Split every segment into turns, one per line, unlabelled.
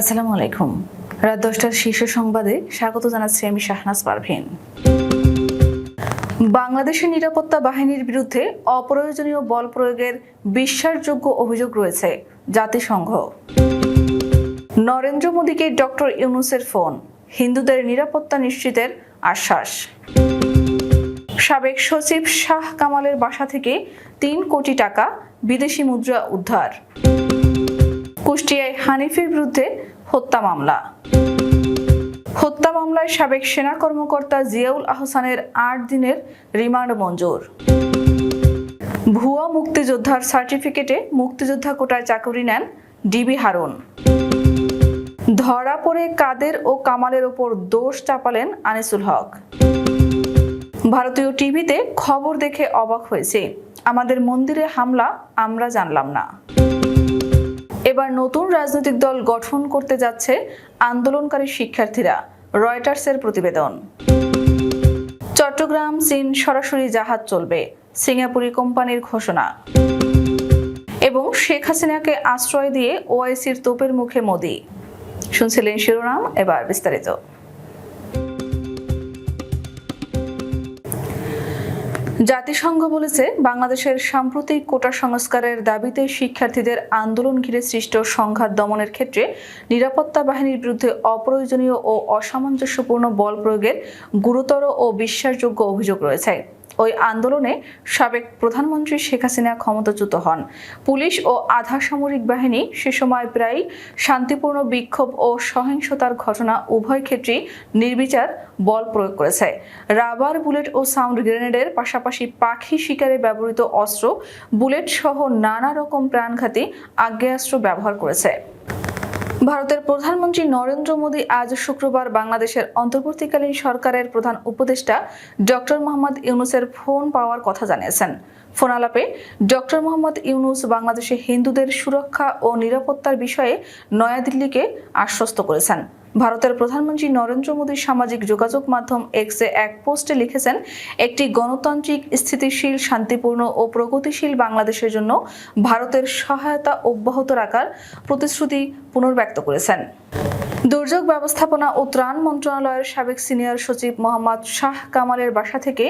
আসসালামু আলাইকুম। রাত দশটার শীর্ষ সংবাদে স্বাগত জানাচ্ছি আমি শাহনাজ পারভিন। বাংলাদেশের নিরাপত্তা বাহিনীর বিরুদ্ধে অপ্রয়োজনীয় বল প্রয়োগের বিশ্বাসযোগ্য অভিযোগ রয়েছে জাতিসংঘ। নরেন্দ্র মোদীকে ডক্টর ইউনুসের ফোন, হিন্দুদের নিরাপত্তা নিশ্চিতের আশ্বাস। সাবেক সচিব শাহ কামালের বাসা থেকে তিন কোটি টাকা বিদেশি মুদ্রা উদ্ধার। কুষ্টিয়ায় হানিফের বিরুদ্ধে হত্যা মামলা। হত্যা মামলায় সাবেক সেনা কর্মকর্তা জিয়াউল আহসানের আট দিনের রিমান্ড মঞ্জুর। ভুয়া মুক্তিযোদ্ধার সার্টিফিকেটে মুক্তিযোদ্ধা কোটায় চাকরি নেন ডিবি হারুন। ধরা পড়ে কাদের ও কামালের ওপর দোষ চাপালেন আনিসুল হক। ভারতীয় টিভিতে খবর দেখে অবাক হয়েছে। আমাদের মন্দিরে হামলা আমরা জানলাম না। এবার নতুন রাজনৈতিক দল গঠন করতে যাচ্ছে আন্দোলনকারী শিক্ষার্থীরা। রয়টার্সের প্রতিবেদন। চট্টগ্রাম, চীন সরাসরি জাহাজ চলবে, সিঙ্গাপুরি কোম্পানির ঘোষণা। এবং শেখ হাসিনাকে আশ্রয় দিয়ে ওআইসির তোপের মুখে মোদি। শুনছিলেন শিরোনাম, এবার বিস্তারিত। জাতিসংঘ বলেছে, বাংলাদেশের সাম্প্রতিক কোটা সংস্কারের দাবিতে শিক্ষার্থীদের আন্দোলন ঘিরে সৃষ্ট সংঘাত দমনের ক্ষেত্রে নিরাপত্তা বাহিনীর বিরুদ্ধে অপ্রয়োজনীয় ও অসামঞ্জস্যপূর্ণ বল প্রয়োগের গুরুতর ও বিশ্বাসযোগ্য অভিযোগ রয়েছে। ওই আন্দোলনে সাবেক প্রধানমন্ত্রী শেখ হাসিনা ক্ষমতাচ্যুত হন। পুলিশ ও আধা সামরিক বাহিনী সে সময় প্রায় শান্তিপূর্ণ বিক্ষোভ ও সহিংসতার ঘটনা উভয় ক্ষেত্রেই নির্বিচার বল প্রয়োগ করেছে। রাবার, বুলেট ও সাউন্ড গ্রেনেডের পাশাপাশি পাখি শিকারে ব্যবহৃত অস্ত্র, বুলেট সহ নানা রকম প্রাণঘাতী আগ্নেয়াস্ত্র ব্যবহার করেছে। ভারতের প্রধানমন্ত্রী নরেন্দ্র মোদী আজ শুক্রবার বাংলাদেশের অন্তর্বর্তীকালীন সরকারের প্রধান উপদেষ্টা ডক্টর মোহাম্মদ ইউনুসের ফোন পাওয়ার কথা জানিয়েছেন। ফোন আলাপে ডক্টর মোহাম্মদ ইউনুস বাংলাদেশে হিন্দুদের সুরক্ষা ও নিরাপত্তার বিষয়ে নয়াদিল্লিকে আশ্বস্ত করেছেন। ভারতের প্রধানমন্ত্রী নরেন্দ্র মোদী সামাজিক যোগাযোগ মাধ্যম এক্সে এক পোস্টে লিখেছেন, একটি গণতান্ত্রিক, স্থিতিশীল, শান্তিপূর্ণ ও প্রগতিশীল বাংলাদেশের জন্য ভারতের সহায়তা অব্যাহত রাখার প্রতিশ্রুতি পুনর্ব্যক্ত করেছেন। দুর্যোগ ব্যবস্থাপনা ও ত্রাণ মন্ত্রণালয়ের সাবেক সিনিয়র সচিব মোহাম্মদ শাহ কামালের বাসা থেকে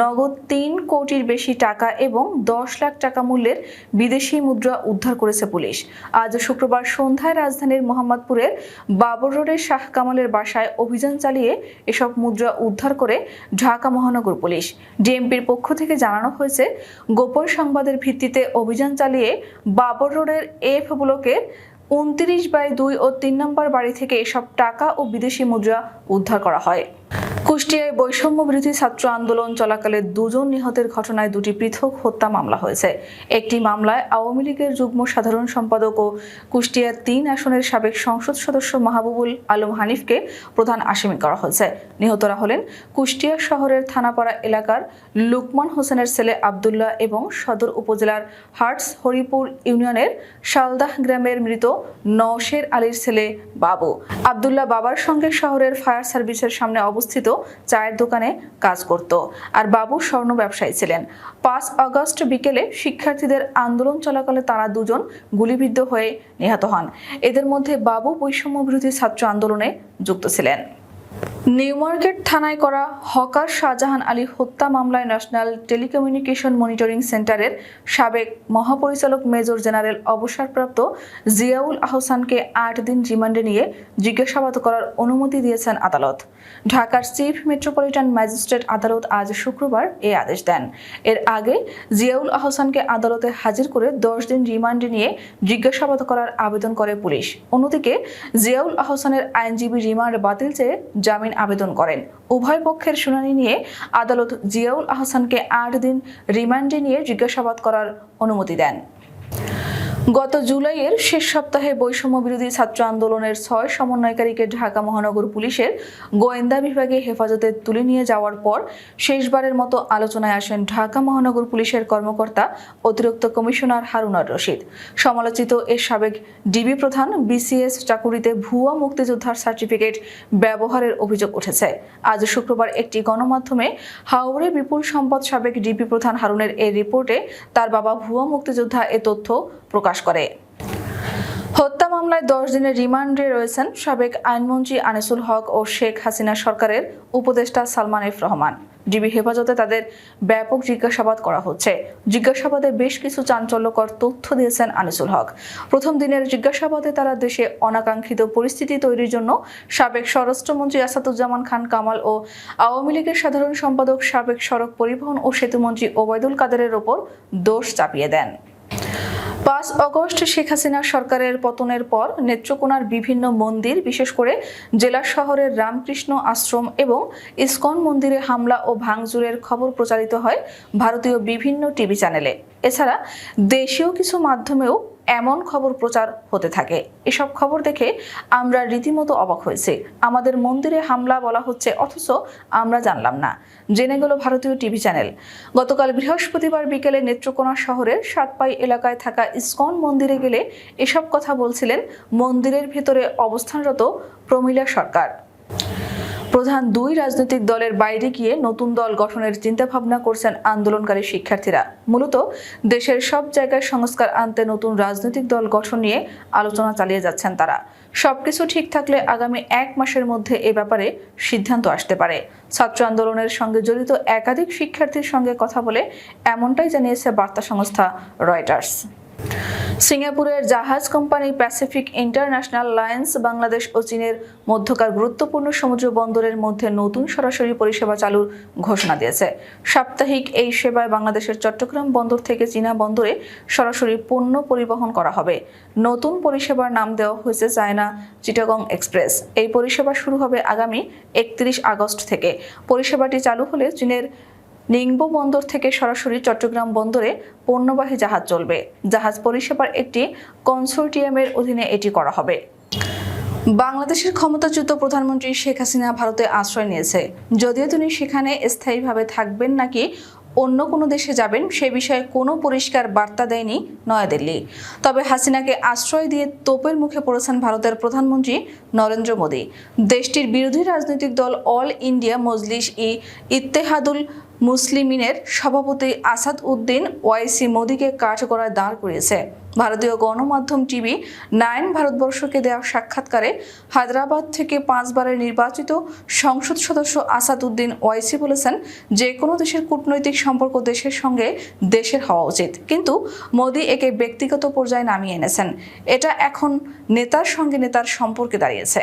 নগদ তিন কোটির বেশি টাকা এবং দশ লাখ টাকা মূল্যের বিদেশি মুদ্রা উদ্ধার করেছে পুলিশ। আজ শুক্রবার সন্ধ্যায় রাজধানীর মোহাম্মদপুরের বাবর রোডের শাহ কামালের বাসায় অভিযান চালিয়ে এসব মুদ্রা উদ্ধার করে ঢাকা মহানগর পুলিশ। ডিএমপির পক্ষ থেকে জানানো হয়েছে, গোপন সংবাদের ভিত্তিতে অভিযান চালিয়ে বাবর রোডের এফ ব্লকের উনত্রিশ বাই দুই ও তিন নম্বর বাড়ি থেকে এসব টাকা ও বিদেশি মুদ্রা উদ্ধার করা হয়। কুষ্টিয়ায় বৈষম্য বিরোধী ছাত্র আন্দোলন চলাকালে দুজন নিহতের ঘটনায় দুটি পৃথক হত্যা মামলা হয়েছে। একটি মামলায় আওয়ামী লীগের যুগ্ম সাধারণ সম্পাদক ও কুষ্টিয়ার তিন আসনের সাবেক সংসদ সদস্য মাহবুবুল আলম হানিফকে প্রধান আসামি করা হয়েছে। নিহতরা হলেন কুষ্টিয়া শহরের থানাপাড়া এলাকার লুকমান হোসেনের ছেলে আবদুল্লাহ এবং সদর উপজেলার হার্টস হরিপুর ইউনিয়নের শালদাহ গ্রামের মৃত নওশের আলীর ছেলে বাবু। আবদুল্লাহ বাবার সঙ্গে শহরের ফায়ার সার্ভিসের সামনে অবস্থিত চায়ের দোকানে কাজ করত। আর বাবু স্বর্ণ ব্যবসায়ী ছিলেন। পাঁচ আগস্ট বিকেলে শিক্ষার্থীদের আন্দোলন চলাকালে তারা দুজন গুলিবিদ্ধ হয়ে নিহত হন। এদের মধ্যে বাবু বৈষম্য বিরোধী ছাত্র আন্দোলনে যুক্ত ছিলেন। নিউ মার্কেট থানায় করা হকার শাহজাহান আলী হত্যা মামলায় ন্যাশনাল টেলিকমিউনিকেশন মনিটরিং সেন্টারের সাবেক মহাপরিচালক মেজর জেনারেল অবসরপ্রাপ্ত জিয়াউল আহসানকে আট দিন রিমান্ডে নিয়ে জিজ্ঞাসাবাদ করার অনুমতি দিয়েছেন আদালত। ঢাকার চিফ মেট্রোপলিটন ম্যাজিস্ট্রেট আদালত আজ শুক্রবার এ আদেশ দেন। এর আগে জিয়াউল আহসানকে আদালতে হাজির করে দশ দিন রিমান্ডে নিয়ে জিজ্ঞাসাবাদ করার আবেদন করে পুলিশ। অন্যদিকে জিয়াউল আহসানের আইনজীবী রিমান্ড বাতিল চেয়ে জামিন আবেদন করেন। উভয় পক্ষের শুনানি নিয়ে আদালত জিয়াউল আহসানকে আট দিন রিমান্ডে নিয়ে জিজ্ঞাসাবাদ করার অনুমতি দেন। গত জুলাইয়ের শেষ সপ্তাহে বৈষম্য বিরোধী ছাত্র আন্দোলনের ছয় সমন্বয়কারীকে ঢাকা মহানগর পুলিশের গোয়েন্দা বিভাগে হেফাজতে তুলে নিয়ে যাওয়ার পর শেষবারের মতো আলোচনায় আসেন ঢাকা মহানগর পুলিশের কর্মকর্তা অতিরিক্ত কমিশনার হারুনার রশিদ। সমালোচিত এ সাবেক ডিবি প্রধান বিসিএস চাকুরিতে ভুয়া মুক্তিযোদ্ধার সার্টিফিকেট ব্যবহারের অভিযোগ উঠেছে। আজ শুক্রবার একটি গণমাধ্যমে হাওড়ে বিপুল সম্পদ সাবেক ডিবি প্রধান হারুনের এই রিপোর্টে তার বাবা ভুয়া মুক্তিযোদ্ধা এ তথ্য প্রকাশ করে। হত্যা মামলায় দশ দিনের রিমান্ডে রয়েছেন সাবেক আইনমন্ত্রী আনিসুল হক ও শেখ হাসিনা সরকারের উপদেষ্টা সালমান এফ রহমান। ডিবি হেফাজতে তাদের ব্যাপক জিজ্ঞাসাবাদ করা হচ্ছে। জিজ্ঞাসাবাদে বেশ কিছু চাঞ্চল্যকর তথ্য দিয়েছেন আনিসুল হক। প্রথম দিনের জিজ্ঞাসাবাদে তারা দেশে অনাকাঙ্ক্ষিত পরিস্থিতি তৈরির জন্য সাবেক স্বরাষ্ট্রমন্ত্রী আসাদুজ্জামান খান কামাল ও আওয়ামী লীগের সাধারণ সম্পাদক সাবেক সড়ক পরিবহন ও সেতুমন্ত্রী ওবায়দুল কাদেরের ওপর দোষ চাপিয়ে দেন। পাঁচ অগস্ট শেখ হাসিনা সরকারের পতনের পর নেত্রকোনার বিভিন্ন মন্দির, বিশেষ করে জেলা শহরের রামকৃষ্ণ আশ্রম এবং ইস্কন মন্দিরে হামলা ও ভাঙচুরের খবর প্রচারিত হয় ভারতীয় বিভিন্ন টিভি চ্যানেলে। এছাড়া দেশীয় কিছু মাধ্যমেও এমন খবর প্রচার হতে থাকে। এসব খবর দেখে আমরা রীতিমতো অবাক হয়েছি। আমাদের মন্দিরে হামলা বলা হচ্ছে, অথচ আমরা জানলাম না। জেনে গেল ভারতীয় টিভি চ্যানেল। গতকাল বৃহস্পতিবার বিকেলে নেত্রকোনা শহরের সাতপাই এলাকায় থাকা ইসকন মন্দিরে গেলে এসব কথা বলছিলেন মন্দিরের ভেতরে অবস্থানরত প্রমীলা সরকার। প্রধান দুই রাজনৈতিক দলের বাইরে গিয়ে নতুন দল গঠনের চিন্তাভাবনা করছেন আন্দোলনকারী শিক্ষার্থীরা। মূলত দেশের সব জায়গায় সংস্কার আনতে নতুন রাজনৈতিক দল গঠন নিয়ে আলোচনা চালিয়ে যাচ্ছেন তারা। সবকিছু ঠিক থাকলে আগামী এক মাসের মধ্যে এ ব্যাপারে সিদ্ধান্ত আসতে পারে। ছাত্র আন্দোলনের সঙ্গে জড়িত একাধিক শিক্ষার্থীর সঙ্গে কথা বলে এমনটাই জানিয়েছে বার্তা সংস্থা রয়টার্স। সিঙ্গাপুরের জাহাজ company Pacific International Lines Bangladesh ও চীনের মধ্যকার গুরুত্বপূর্ণ সমুদ্র বন্দরের মধ্যে নতুন সরাসরি পরিষেবা চালুর ঘোষণা দিয়েছে। সাপ্তাহিক এই সেবায় বাংলাদেশের চট্টগ্রাম বন্দর থেকে চীনা বন্দরে সরাসরি পণ্য পরিবহন করা হবে। নতুন পরিষেবার নাম দেওয়া হয়েছে চায়না চিটাগং এক্সপ্রেস। এই পরিষেবা শুরু হবে আগামী একত্রিশ আগস্ট থেকে। পরিষেবাটি চালু হলে চীনের নিংবো বন্দর থেকে সরাসরি চট্টগ্রাম বন্দরে পণ্যবাহী জাহাজ চলবে। জাহাজ পরিষেবার একটি কনসোর্টিয়ামের অধীনে এটি করা হবে। বাংলাদেশের ক্ষমতাচ্যুত প্রধানমন্ত্রী শেখ হাসিনা ভারতে আশ্রয় নিয়েছে। যদিও তিনি সেখানে স্থায়ীভাবে থাকবেন নাকি অন্য কোনো দেশে যাবেন, সে বিষয়ে কোনো পরিষ্কার বার্তা দেয়নি নয়াদিল্লি। তবে হাসিনাকে আশ্রয় দিয়ে তোপের মুখে পড়েছেন ভারতের প্রধানমন্ত্রী নরেন্দ্র মোদী। দেশটির বিরোধী রাজনৈতিক দল অল ইন্ডিয়া মজলিস ই ইত্তেহাদুল মুসলিমিনের সভাপতি আসাদ উদ্দিন ওয়াইসি মোদীকে কাঠগড়ায় দাঁড় করিয়েছে। ভারতীয় গণমাধ্যম টিভি নাইন ভারতবর্ষকে দেওয়া সাক্ষাৎকারে হায়দ্রাবাদ থেকে পাঁচবারের নির্বাচিত সংসদ সদস্য আসাদ উদ্দিন ওয়াইসি বলেছেন যে কোনো দেশের কূটনৈতিক সম্পর্ক দেশের সঙ্গে দেশের হওয়া উচিত। কিন্তু মোদী একে ব্যক্তিগত পর্যায়ে নামিয়ে এনেছেন। এটা এখন নেতার সঙ্গে নেতার সম্পর্কে দাঁড়িয়েছে।